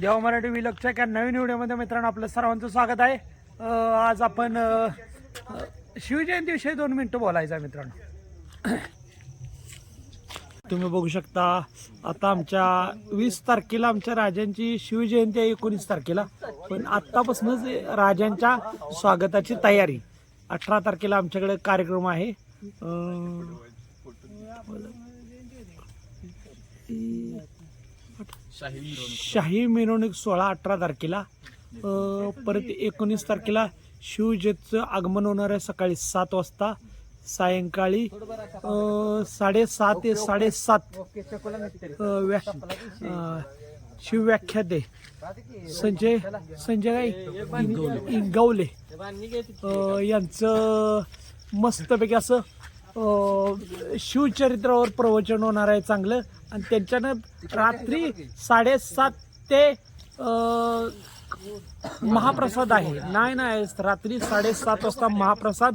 देवा मराठी विलगच्या एका नवीन व्हिडिओमध्ये मित्रांनो आपलं सर्वांचं स्वागत आहे. आज आपण शिवजयंतीविषयी दोन मिनटं बोलायचं आहे मित्रांनो. तुम्ही बघू शकता आता आमच्या वीस तारखेला आमच्या राजांची शिवजयंती आहे एकोणीस तारखेला. पण आत्तापासूनच राजांच्या स्वागताची तयारी. अठरा तारखेला आमच्याकडे कार्यक्रम आहे. अं, शाही मिरवणूक. सोळा अठरा तारखेला. परत एकोणीस तारखेला शिवजयंतीचं आगमन होणार आहे सकाळी सात वाजता. सायंकाळी अं, साडेसहा ते साडेसात व्या अं, शिवव्याख्या दे. संजय संजय काय? इंगवले. यांचं मस्तपैकी असं शिवचरित्रावर प्रवचन होणार आहे चांगलं. आणि त्यांच्यानं रात्री साडेसात ते महाप्रसाद आहे. नाही नाही रात्री साडेसात वाजता महाप्रसाद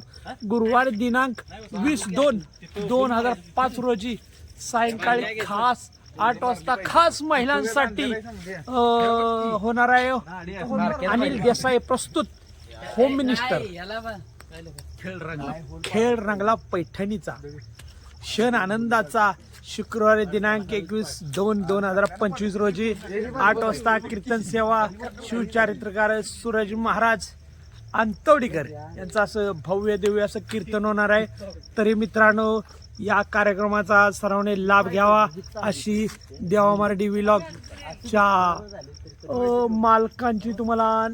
गुरुवार दिनांक वीस दोन दोन हजार पाच रोजी सायंकाळी खास आठ वाजता खास महिलांसाठी होणार आहे. अनिल देसाई प्रस्तुत होम मिनिस्टर. खेळ रंगला. पैठणीचा. क्षण आनंदाचा शुक्रवारी दिनांक एकवीस दोन दोन हजार पंचवीस रोजी आठ वाजता कीर्तन सेवा शिवचारित्रकार सूरज महाराज अंतवडीकर यांचं असं भव्य दिव्य असं कीर्तन होणार आहे. तरी मित्रांनो या कार्यक्रमाचा सर्वांनी लाभ घ्यावा अशी देवा मराठी विलॉगच्या मालकांची तुम्हाला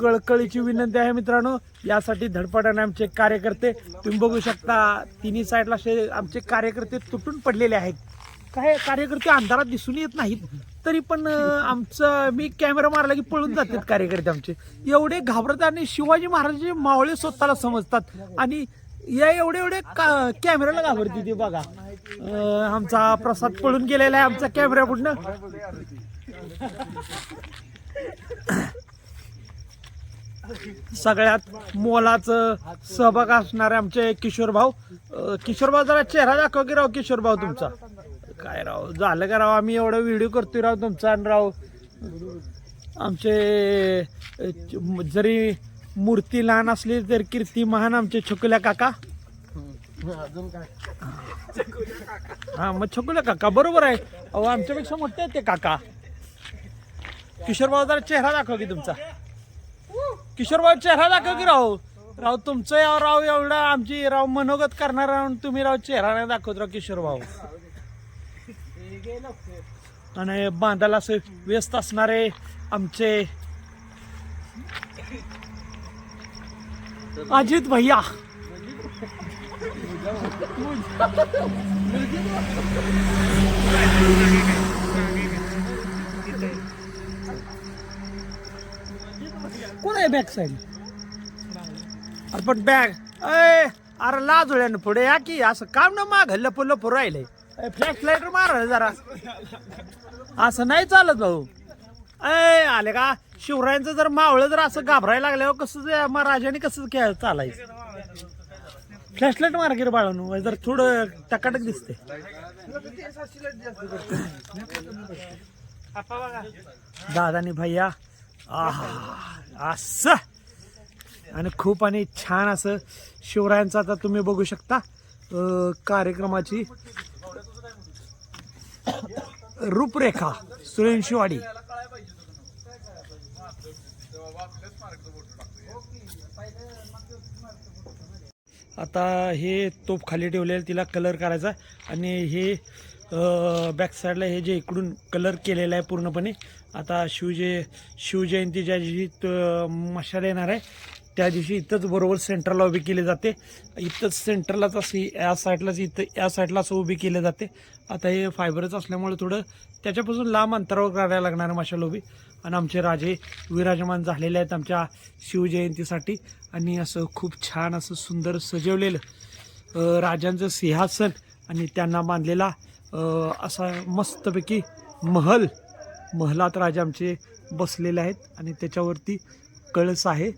कळकळीची विनंती आहे मित्रांनो. यासाठी धडपडाने आमचे कार्यकर्ते तुम्ही बघू शकता तिन्ही साईडला असे आमचे कार्यकर्ते तुटून पडलेले आहेत. काय कार्यकर्ते अंधारात दिसून येत नाहीत तरी पण आमचं मी कॅमेरा मारला की पळून जातात कार्यकर्ते आमचे. एवढे घाबरत आणि शिवाजी महाराजांचे मावळे स्वतःला समजतात आणि या एवढे एवढे का कॅमेऱ्याला घाबरते ते बघा. आमचा प्रसाद पळून गेलेला आहे आमचा कॅमेरा पुढनं. सगळ्यात मोलाचं सहभाग असणारे आमचे किशोर भाऊ. किशोर भाऊ जरा चेहरा दाखव की राव किशोर भाऊ तुमचा. काय राव झालं का राव? आम्ही एवढं व्हिडिओ करतोय राव तुमचा आणि राव आमचे जरी मूर्ती लहान असली तरी कीर्ती महान आमचे छकुल्या काका. हा मग छकुल्या काका बरोबर आहे. अहो आमच्यापेक्षा मोठे आहेत ते काका. किशोर भाऊ जरा चेहरा दाखव की तुमचा. किशोरबाई चेहरा दाखव की राव. राव तुमचं याव राव एवढं आमची राव मनोगत करणार राव तुम्ही राव चेहरा नाही दाखवत राव किशोर भाऊ. आणि बांधाला असं व्यस्त असणारे आमचे अजित भैया. बॅक साईड अरे पण बॅग अय अरे लाजुळ्यानं पुढे या की असं काम ना माग लप लपू राहिलंय फ्लॅश लाइट मार जरा. असं नाही चालत भाऊ. अय आले का? शिवरायांचं जर मावळं जर असं घाबरायला लागल्यावर कसं ते महाराजांनी कसं खेळ चालायचं फ्लॅशलाईट मार गिर बाळून जर थोडं टकाटक दिसते दादानी भैया आहा. असं. आणि खूप आणि छान असं शिवरायांचं आता तुम्ही बघू शकता कार्यक्रमाची रूपरेखा सुरेंशीवाडी आता हे तोप खाली ठेवलेलं तिला कलर करायचा. आणि हे बॅक साईडला हे जे इकडून कलर केलेलं आहे पूर्णपणे आता शिवजय शिवजयंती ज्या दिवशी मशाल येणार आहे त्या दिवशी इथंच बरोबर सेंटरला उभी केली जाते. इथंच सेंटरलाच अशी या साईडलाच इथं या साईडला असं उभी केली जाते. आता हे फायबरच असल्यामुळे थोडं त्याच्यापासून लांब अंतरावर करायला लागणार मशाल उभी. आणि आमचे राजे विराजमान झालेले आहेत आमच्या शिवजयंतीसाठी आणि असं खूप छान असं सुंदर सजवलेलं राजांचं सिंहासन आणि त्यांना बांधलेला असा मस्तपैकी महल महलात राजा आमचे बसलेले आहेत आणि त्याच्यावरती कळस आहे.